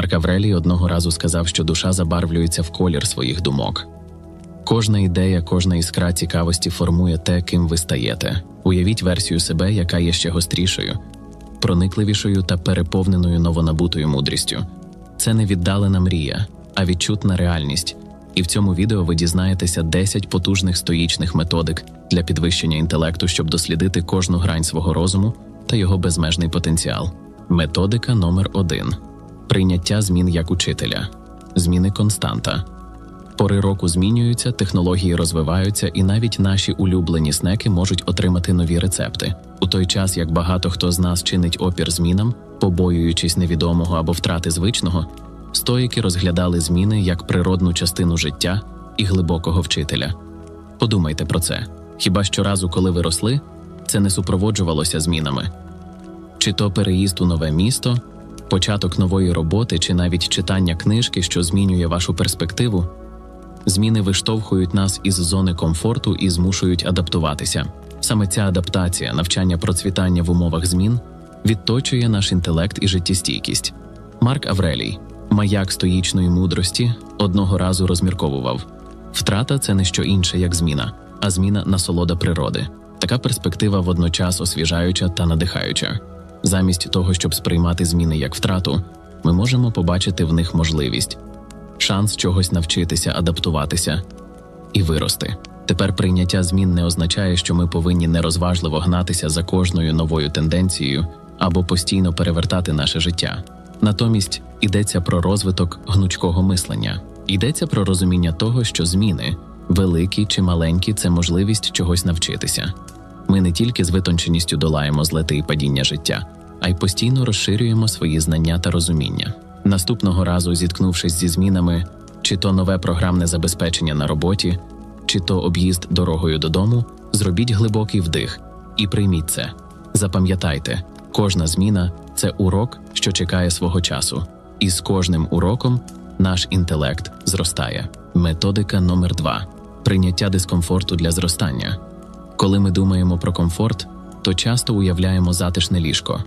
Марк Аврелій одного разу сказав, що душа забарвлюється в колір своїх думок. Кожна ідея, кожна іскра цікавості формує те, ким ви стаєте. Уявіть версію себе, яка є ще гострішою, проникливішою та переповненою новонабутою мудрістю. Це не віддалена мрія, а відчутна реальність. І в цьому відео ви дізнаєтеся 10 потужних стоїчних методик для підвищення інтелекту, щоб дослідити кожну грань свого розуму та його безмежний потенціал. Методика номер 1 прийняття змін як учителя, зміни константа. Пори року змінюються, технології розвиваються, і навіть наші улюблені снеки можуть отримати нові рецепти. У той час, як багато хто з нас чинить опір змінам, побоюючись невідомого або втрати звичного, стоїки розглядали зміни як природну частину життя і глибокого вчителя. Подумайте про це. Хіба щоразу, коли ви росли, це не супроводжувалося змінами? Чи то переїзд у нове місто, початок нової роботи, чи навіть читання книжки, що змінює вашу перспективу? Зміни виштовхують нас із зони комфорту і змушують адаптуватися. Саме ця адаптація, навчання процвітання в умовах змін, відточує наш інтелект і життєстійкість. Марк Аврелій, маяк стоїчної мудрості, одного разу розмірковував: втрата це не що інше, як зміна, а зміна насолода природи. Така перспектива водночас освіжаюча та надихаюча. Замість того, щоб сприймати зміни як втрату, ми можемо побачити в них можливість шанс чогось навчитися, адаптуватися і вирости. Тепер прийняття змін не означає, що ми повинні нерозважливо гнатися за кожною новою тенденцією або постійно перевертати наше життя. Натомість йдеться про розвиток гнучкого мислення, йдеться про розуміння того, що зміни, великі чи маленькі, це можливість чогось навчитися. Ми не тільки з витонченістю долаємо злети і падіння життя, а й постійно розширюємо свої знання та розуміння. Наступного разу, зіткнувшись зі змінами, чи то нове програмне забезпечення на роботі, чи то об'їзд дорогою додому, зробіть глибокий вдих і прийміть це. Запам'ятайте, кожна зміна це урок, що чекає свого часу, і з кожним уроком наш інтелект зростає. Методика номер 2 прийняття дискомфорту для зростання. Коли ми думаємо про комфорт, то часто уявляємо затишне ліжко,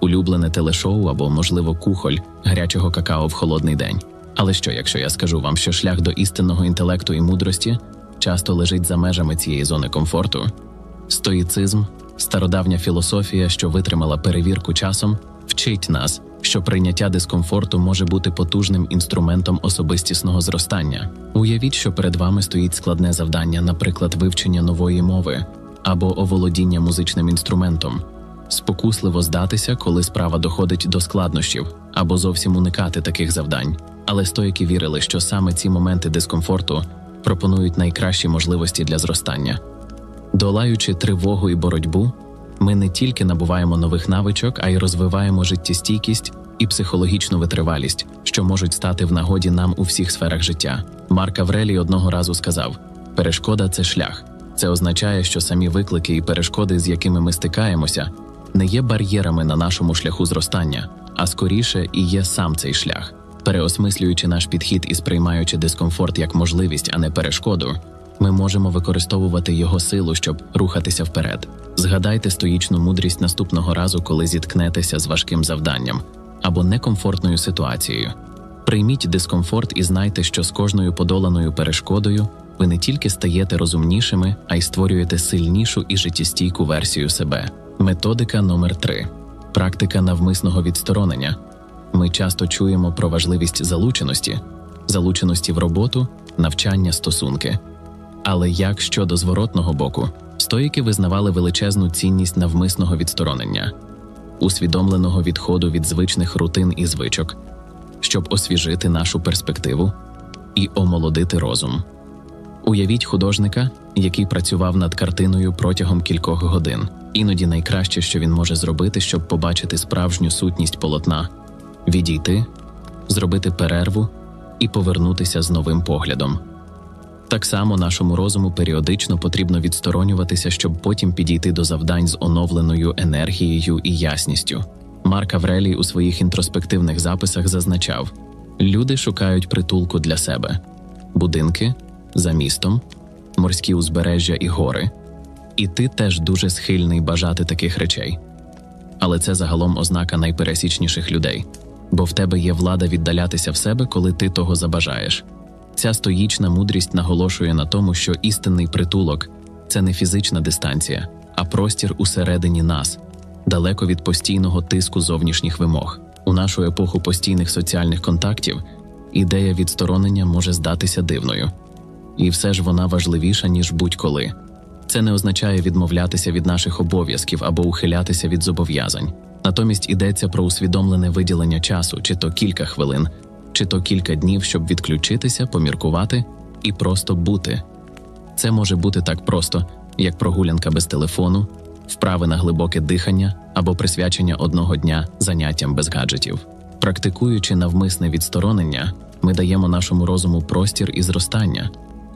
улюблене телешоу або, можливо, кухоль гарячого какао в холодний день. Але що, якщо я скажу вам, що шлях до істинного інтелекту і мудрості часто лежить за межами цієї зони комфорту? Стоїцизм, стародавня філософія, що витримала перевірку часом, вчить нас, що прийняття дискомфорту може бути потужним інструментом особистісного зростання. Уявіть, що перед вами стоїть складне завдання, наприклад, вивчення нової мови або оволодіння музичним інструментом. Спокусливо здатися, коли справа доходить до складнощів, або зовсім уникати таких завдань. Але стоїки вірили, що саме ці моменти дискомфорту пропонують найкращі можливості для зростання. Долаючи тривогу і боротьбу, ми не тільки набуваємо нових навичок, а й розвиваємо життєстійкість і психологічну витривалість, що можуть стати в нагоді нам у всіх сферах життя. Марк Аврелій одного разу сказав: перешкода це шлях. Це означає, що самі виклики і перешкоди, з якими ми стикаємося, не є бар'єрами на нашому шляху зростання, а скоріше і є сам цей шлях. Переосмислюючи наш підхід і сприймаючи дискомфорт як можливість, а не перешкоду, ми можемо використовувати його силу, щоб рухатися вперед. Згадайте стоїчну мудрість наступного разу, коли зіткнетеся з важким завданням або некомфортною ситуацією. Прийміть дискомфорт і знайте, що з кожною подоланою перешкодою ви не тільки стаєте розумнішими, а й створюєте сильнішу і життєстійку версію себе. Методика номер 3 практика навмисного відсторонення. Ми часто чуємо про важливість залученості, залученості в роботу, навчання, стосунки. Але як щодо зворотного боку, стоїки визнавали величезну цінність навмисного відсторонення, усвідомленого відходу від звичних рутин і звичок, щоб освіжити нашу перспективу і омолодити розум. Уявіть художника, який працював над картиною протягом кількох годин. Іноді найкраще, що він може зробити, щоб побачити справжню сутність полотна, відійти, зробити перерву і повернутися з новим поглядом. Так само нашому розуму періодично потрібно відсторонюватися, щоб потім підійти до завдань з оновленою енергією і ясністю. Марк Аврелій у своїх інтроспективних записах зазначав: люди шукають притулку для себе, будинки за містом, морські узбережжя і гори. І ти теж дуже схильний бажати таких речей. Але це загалом ознака найпересічніших людей. бо в тебе є влада віддалятися в себе, коли ти того забажаєш. Ця стоїчна мудрість наголошує на тому, що істинний притулок це не фізична дистанція, а простір усередині нас, далеко від постійного тиску зовнішніх вимог. У нашу епоху постійних соціальних контактів ідея відсторонення може здатися дивною, і все ж вона важливіша, ніж будь-коли. Це не означає відмовлятися від наших обов'язків або ухилятися від зобов'язань. Натомість йдеться про усвідомлене виділення часу, чи то кілька хвилин, чи то кілька днів, щоб відключитися, поміркувати і просто бути. Це може бути так просто, як прогулянка без телефону, вправи на глибоке дихання або присвячення одного дня заняттям без гаджетів. Практикуючи навмисне відсторонення, ми даємо нашому розуму простір і зростання.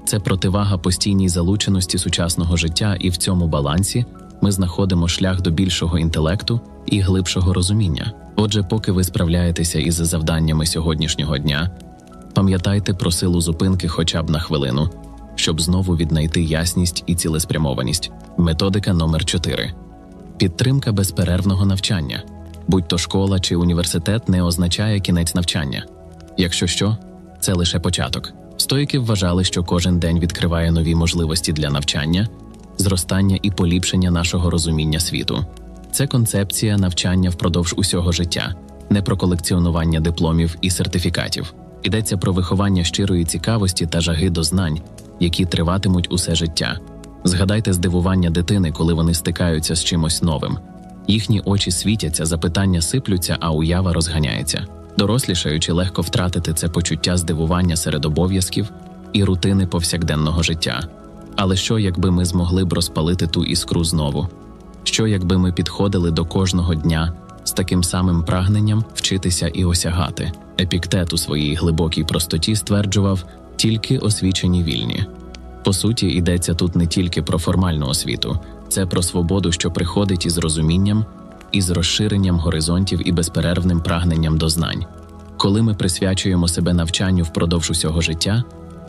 Це противага постійній залученості сучасного життя, і в цьому балансі ми знаходимо шлях до більшого інтелекту і глибшого розуміння. Отже, поки ви справляєтеся із завданнями сьогоднішнього дня, пам'ятайте про силу зупинки хоча б на хвилину, щоб знову віднайти ясність і цілеспрямованість. Методика номер 4 підтримка безперервного навчання. Будь то школа чи університет не означає кінець навчання. Якщо що, це лише початок. Стоїки вважали, що кожен день відкриває нові можливості для навчання, зростання і поліпшення нашого розуміння світу. Це концепція навчання впродовж усього життя, не про колекціонування дипломів і сертифікатів. Йдеться про виховання щирої цікавості та жаги до знань, які триватимуть усе життя. Згадайте здивування дитини, коли вони стикаються з чимось новим. Їхні очі світяться, запитання сиплються, а уява розганяється. Дорослішаючи, легко втратити це почуття здивування серед обов'язків і рутини повсякденного життя. Але що, якби ми змогли б розпалити ту іскру знову? Що, якби ми підходили до кожного дня з таким самим прагненням вчитися і осягати? Епіктет у своїй глибокій простоті стверджував тільки освічені вільні. По суті, йдеться тут не тільки про формальну освіту, це про свободу, що приходить із розумінням, із розширенням горизонтів і безперервним прагненням до знань. Коли ми присвячуємо себе навчанню впродовж усього життя,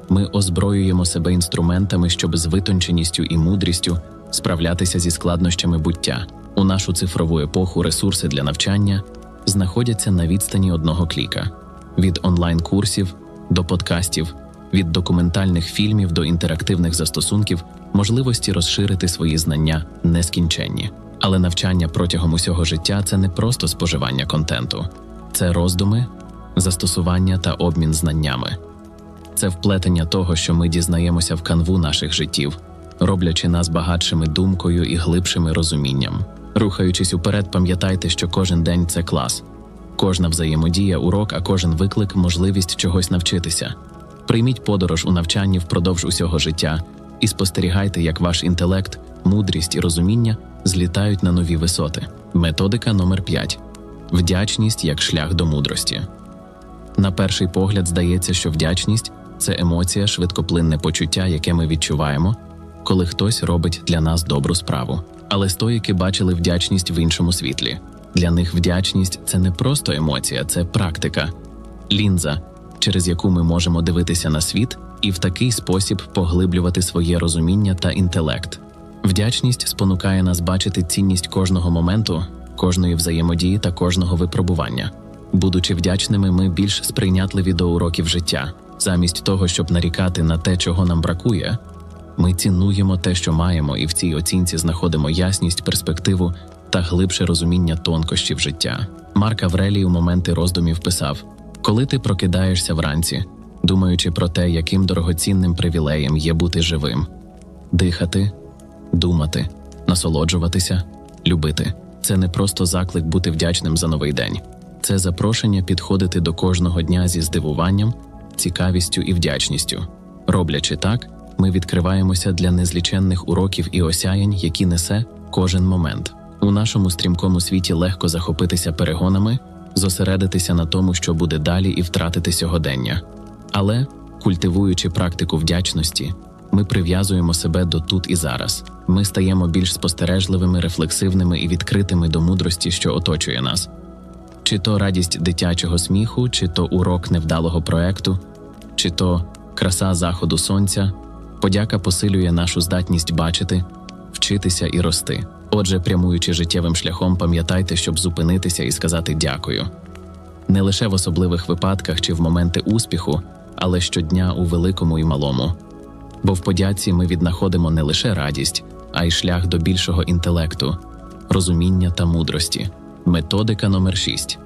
ми озброюємо себе інструментами, щоб з витонченістю і мудрістю справлятися зі складнощами буття. У нашу цифрову епоху ресурси для навчання знаходяться на відстані одного кліка від онлайн-курсів до подкастів, від документальних фільмів до інтерактивних застосунків, можливості розширити свої знання нескінченні. Але навчання протягом усього життя це не просто споживання контенту, це роздуми, застосування та обмін знаннями. Це вплетення того, що ми дізнаємося в канву наших життів, роблячи нас багатшими думкою і глибшими розумінням. Рухаючись уперед, пам'ятайте, що кожен день це клас, кожна взаємодія, урок, а кожен виклик можливість чогось навчитися. Прийміть подорож у навчанні впродовж усього життя і спостерігайте, як ваш інтелект, мудрість і розуміння злітають на нові висоти. Методика номер 5 вдячність як шлях до мудрості. На перший погляд здається, що вдячність це емоція, швидкоплинне почуття, яке ми відчуваємо, коли хтось робить для нас добру справу. Але стоїки бачили вдячність в іншому світлі. Для них вдячність це не просто емоція, це практика, лінза, через яку ми можемо дивитися на світ і в такий спосіб поглиблювати своє розуміння та інтелект. Вдячність спонукає нас бачити цінність кожного моменту, кожної взаємодії та кожного випробування. Будучи вдячними, ми більш сприйнятливі до уроків життя. Замість того, щоб нарікати на те, чого нам бракує, ми цінуємо те, що маємо, і в цій оцінці знаходимо ясність, перспективу та глибше розуміння тонкощів життя. Марк Аврелій у моменти роздумів писав: Коли ти прокидаєшся вранці, думаючи про те, яким дорогоцінним привілеєм є бути живим, дихати, думати, насолоджуватися, любити це не просто заклик бути вдячним за новий день, це запрошення підходити до кожного дня зі здивуванням, цікавістю і вдячністю. Роблячи так, ми відкриваємося для незліченних уроків і осяянь, які несе кожен момент. У нашому стрімкому світі легко захопитися перегонами, зосередитися на тому, що буде далі, і втратити сьогодення. Але, культивуючи практику вдячності, ми прив'язуємо себе до тут і зараз. Ми стаємо більш спостережливими, рефлексивними і відкритими до мудрості, що оточує нас. Чи то радість дитячого сміху, чи то урок невдалого проекту, чи то краса заходу сонця, подяка посилює нашу здатність бачити, вчитися і рости. Отже, прямуючи життєвим шляхом, пам'ятайте, щоб зупинитися і сказати дякую. не лише в особливих випадках чи в моменти успіху, але щодня у великому і малому. Бо в подяці ми віднаходимо не лише радість, а й шлях до більшого інтелекту, розуміння та мудрості. Методика номер 6.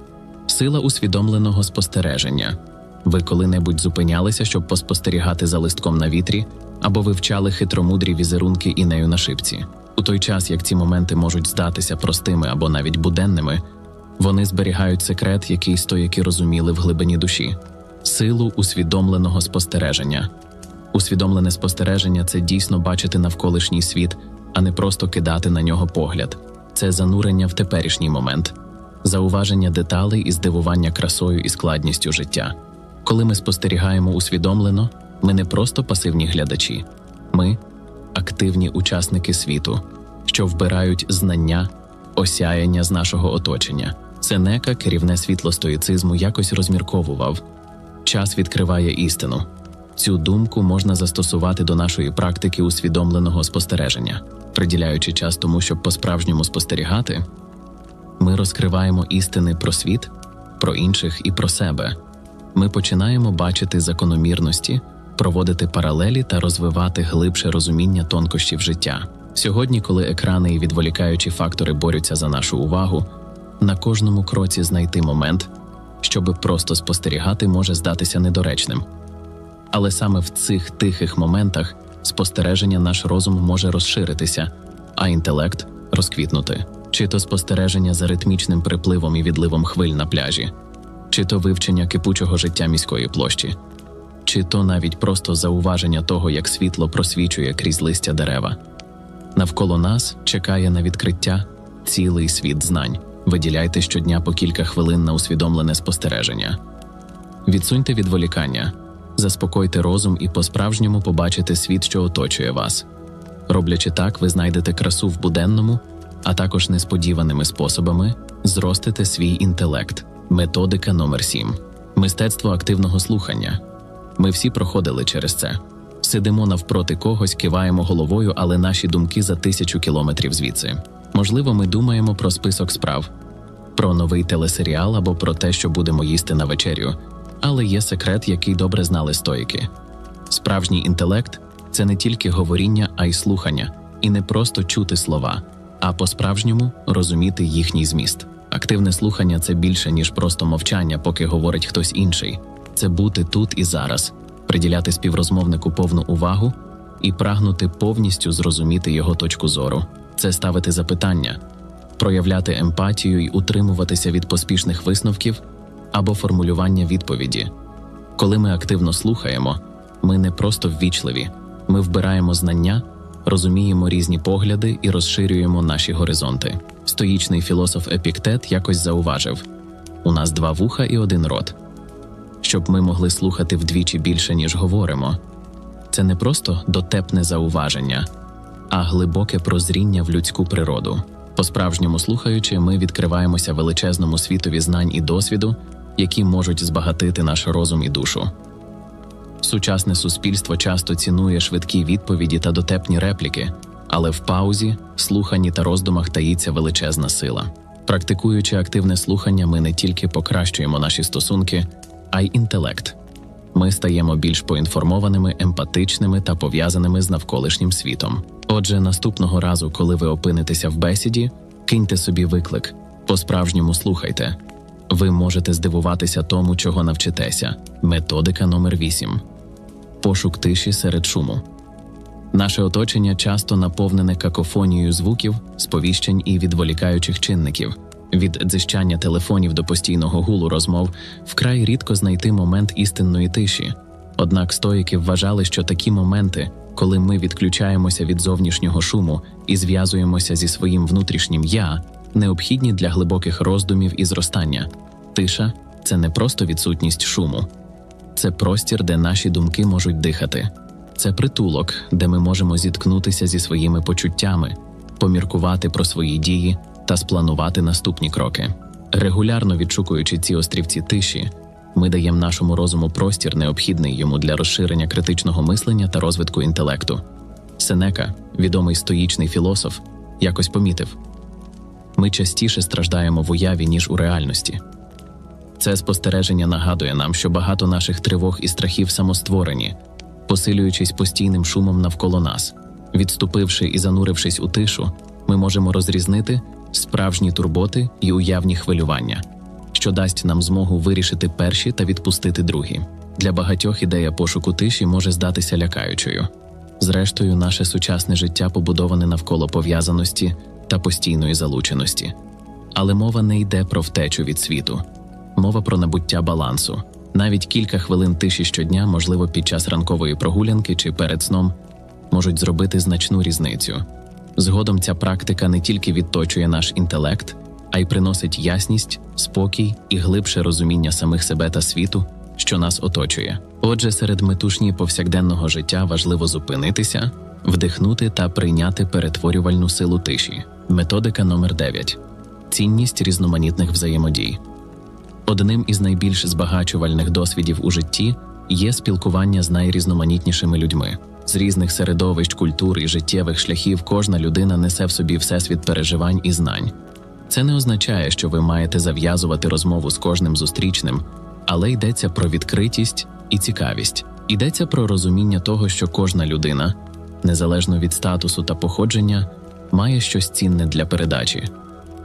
Сила усвідомленого спостереження. Ви коли-небудь зупинялися, щоб поспостерігати за листком на вітрі, або вивчали хитромудрі візерунки інею на шипці. У той час, як ці моменти можуть здатися простими або навіть буденними, вони зберігають секрет, який стояки розуміли в глибині душі, силу усвідомленого спостереження. Усвідомлене спостереження це дійсно бачити навколишній світ, а не просто кидати на нього погляд. Це занурення в теперішній момент, зауваження деталей і здивування красою і складністю життя. Коли ми спостерігаємо усвідомлено, ми не просто пасивні глядачі, ми активні учасники світу, що вбирають знання, осяяння з нашого оточення. Сенека, керівне світло стоїцизму, якось розмірковував час відкриває істину. Цю думку можна застосувати до нашої практики усвідомленого спостереження, приділяючи час тому, щоб по-справжньому спостерігати, ми розкриваємо істини про світ, про інших і про себе. Ми починаємо бачити закономірності, проводити паралелі та розвивати глибше розуміння тонкощів життя. Сьогодні, коли екрани і відволікаючі фактори борються за нашу увагу, на кожному кроці знайти момент, щоби просто спостерігати, може здатися недоречним. Але саме в цих тихих моментах спостереження наш розум може розширитися, а інтелект розквітнути, чи то спостереження за ритмічним припливом і відливом хвиль на пляжі, чи то вивчення кипучого життя міської площі, чи то навіть просто зауваження того, як світло просвічує крізь листя дерева. Навколо нас чекає на відкриття цілий світ знань. Виділяйте щодня по кілька хвилин на усвідомлене спостереження. Відсуньте відволікання, заспокойте розум і по-справжньому побачите світ, що оточує вас. Роблячи так, ви знайдете красу в буденному, а також несподіваними способами зростите свій інтелект. Методика номер 7 мистецтво активного слухання. Ми всі проходили через це. Сидимо навпроти когось, киваємо головою, але наші думки за тисячу кілометрів звідси. Можливо, ми думаємо про список справ, про новий телесеріал або про те, що будемо їсти на вечерю. Але є секрет, який добре знали стоїки. Справжній інтелект це не тільки говоріння, а й слухання, і не просто чути слова, а по-справжньому розуміти їхній зміст. Активне слухання це більше, ніж просто мовчання, поки говорить хтось інший. Це бути тут і зараз, приділяти співрозмовнику повну увагу і прагнути повністю зрозуміти його точку зору. Це ставити запитання, проявляти емпатію і утримуватися від поспішних висновків або формулювання відповіді. Коли ми активно слухаємо, ми не просто ввічливі, ми вбираємо знання, розуміємо різні погляди і розширюємо наші горизонти. Стоїчний філософ Епіктет якось зауважив: у нас два вуха і один рот. Щоб ми могли слухати вдвічі більше, ніж говоримо. Це не просто дотепне зауваження, а глибоке прозріння в людську природу. По-справжньому слухаючи, ми відкриваємося величезному світові знань і досвіду, які можуть збагатити наш розум і душу. Сучасне суспільство часто цінує швидкі відповіді та дотепні репліки, але в паузі, слуханні та роздумах таїться величезна сила. Практикуючи активне слухання, ми не тільки покращуємо наші стосунки, а й інтелект. Ми стаємо більш поінформованими, емпатичними та пов'язаними з навколишнім світом. Отже, наступного разу, коли ви опинитеся в бесіді, киньте собі виклик, по-справжньому слухайте. Ви можете здивуватися тому, чого навчитеся. Методика номер 8 пошук тиші серед шуму. Наше оточення часто наповнене какофонією звуків, сповіщень і відволікаючих чинників. Від дзищання телефонів до постійного гулу розмов вкрай рідко знайти момент істинної тиші. Однак стоїки вважали, що такі моменти, коли ми відключаємося від зовнішнього шуму і зв'язуємося зі своїм внутрішнім я, необхідні для глибоких роздумів і зростання. Тиша це не просто відсутність шуму, це простір, де наші думки можуть дихати, це притулок, де ми можемо зіткнутися зі своїми почуттями, поміркувати про свої дії та спланувати наступні кроки. Регулярно відшукуючи ці острівці тиші, ми даємо нашому розуму простір, необхідний йому для розширення критичного мислення та розвитку інтелекту. Сенека, відомий стоїчний філософ, якось помітив ми частіше страждаємо в уяві, ніж у реальності. Це спостереження нагадує нам, що багато наших тривог і страхів самостворені, посилюючись постійним шумом навколо нас. Відступивши і занурившись у тишу, ми можемо розрізнити справжні турботи і уявні хвилювання, що дасть нам змогу вирішити перші та відпустити другі. Для багатьох ідея пошуку тиші може здатися лякаючою. Зрештою, наше сучасне життя побудоване навколо пов'язаності та постійної залученості. Але мова не йде про втечу від світу, мова про набуття балансу. Навіть кілька хвилин тиші щодня, можливо, під час ранкової прогулянки чи перед сном, можуть зробити значну різницю. Згодом ця практика не тільки відточує наш інтелект, а й приносить ясність, спокій і глибше розуміння самих себе та світу, що нас оточує. Отже, серед метушні повсякденного життя важливо зупинитися, вдихнути та прийняти перетворювальну силу тиші. Методика номер 9. цінність різноманітних взаємодій. Одним із найбільш збагачувальних досвідів у житті є спілкування з найрізноманітнішими людьми. З різних середовищ, культур і життєвих шляхів кожна людина несе в собі всесвіт переживань і знань. Це не означає, що ви маєте зав'язувати розмову з кожним зустрічним, але йдеться про відкритість і цікавість. Йдеться про розуміння того, що кожна людина, незалежно від статусу та походження, має щось цінне для передачі.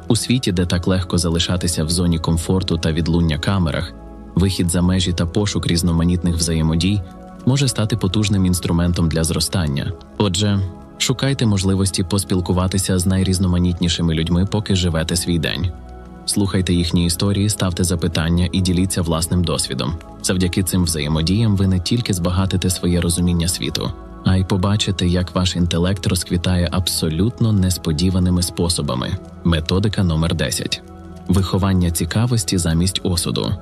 У світі, де так легко залишатися в зоні комфорту та відлуння камерах, вихід за межі та пошук різноманітних взаємодій може стати потужним інструментом для зростання. Отже, шукайте можливості поспілкуватися з найрізноманітнішими людьми, поки живете свій день. Слухайте їхні історії, ставте запитання і діліться власним досвідом. Завдяки цим взаємодіям ви не тільки збагатите своє розуміння світу, а й побачите, як ваш інтелект розквітає абсолютно несподіваними способами. Методика номер 10. виховання цікавості замість осуду.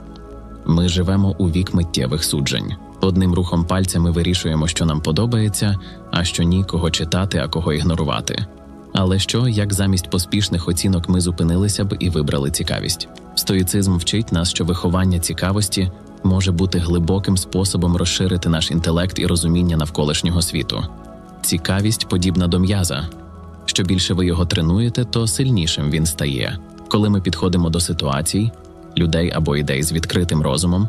Ми живемо у вік миттєвих суджень. Одним рухом пальця ми вирішуємо, що нам подобається, а що ні, кого читати, а кого ігнорувати. Але що, як замість поспішних оцінок ми зупинилися б і вибрали цікавість? Стоїцизм вчить нас, що виховання цікавості може бути глибоким способом розширити наш інтелект і розуміння навколишнього світу. Цікавість подібна до м'яза. Що більше ви його тренуєте, то сильнішим він стає. Коли ми підходимо до ситуацій, людей або ідей з відкритим розумом,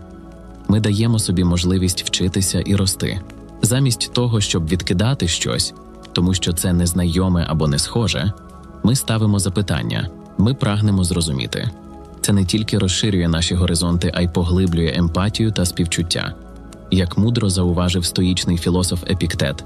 ми даємо собі можливість вчитися і рости, замість того, щоб відкидати щось, тому що це незнайоме або не схоже, ми ставимо запитання, ми прагнемо зрозуміти. Це не тільки розширює наші горизонти, а й поглиблює емпатію та співчуття. Як мудро зауважив стоїчний філософ Епіктет,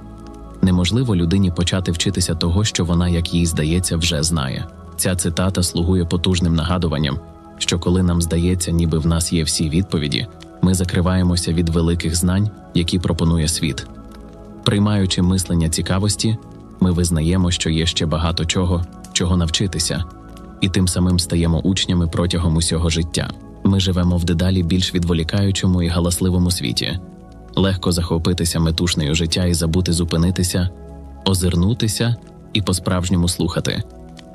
неможливо людині почати вчитися того, що вона, як їй здається, вже знає. Ця цитата слугує потужним нагадуванням, що коли нам здається, ніби в нас є всі відповіді, ми закриваємося від великих знань, які пропонує світ. Приймаючи мислення цікавості, ми визнаємо, що є ще багато чого, чого навчитися, і тим самим стаємо учнями протягом усього життя. Ми живемо в дедалі більш відволікаючому і галасливому світі. Легко захопитися метушнею життя і забути зупинитися, озирнутися і по-справжньому слухати.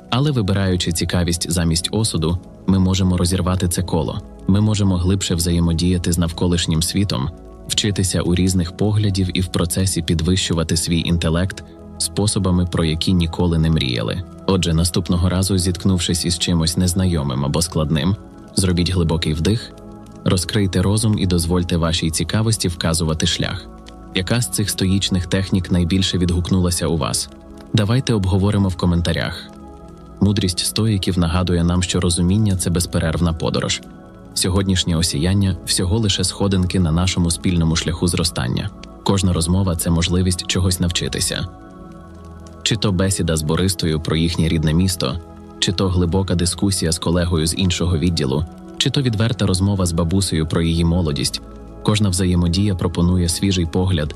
Але вибираючи цікавість замість осуду, ми можемо розірвати це коло, ми можемо глибше взаємодіяти з навколишнім світом, вчитися у різних поглядів і в процесі підвищувати свій інтелект способами, про які ніколи не мріяли. Отже, наступного разу, зіткнувшись із чимось незнайомим або складним, зробіть глибокий вдих, розкрийте розум і дозвольте вашій цікавості вказувати шлях. Яка з цих стоїчних технік найбільше відгукнулася у вас? Давайте обговоримо в коментарях. Мудрість стоїків нагадує нам, що розуміння це безперервна подорож. Сьогоднішнє осіяння всього лише сходинки на нашому спільному шляху зростання. Кожна розмова це можливість чогось навчитися. Чи то бесіда з Бористою про їхнє рідне місто, чи то глибока дискусія з колегою з іншого відділу, чи то відверта розмова з бабусею про її молодість. Кожна взаємодія пропонує свіжий погляд,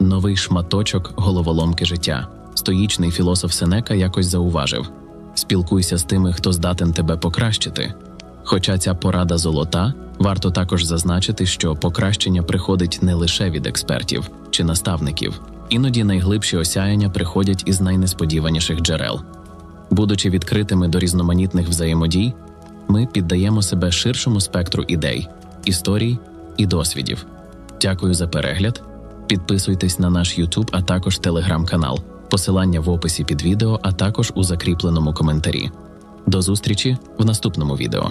новий шматочок головоломки життя. Стоїчний філософ Сенека якось зауважив спілкуйся з тими, хто здатен тебе покращити. Хоча ця порада золота, варто також зазначити, що покращення приходить не лише від експертів чи наставників, іноді найглибші осяяння приходять із найнесподіваніших джерел. Будучи відкритими до різноманітних взаємодій, ми піддаємо себе ширшому спектру ідей, історій і досвідів. Дякую за перегляд. Підписуйтесь на наш YouTube, а також телеграм-канал. Посилання в описі під відео, а також у закріпленому коментарі. До зустрічі в наступному відео.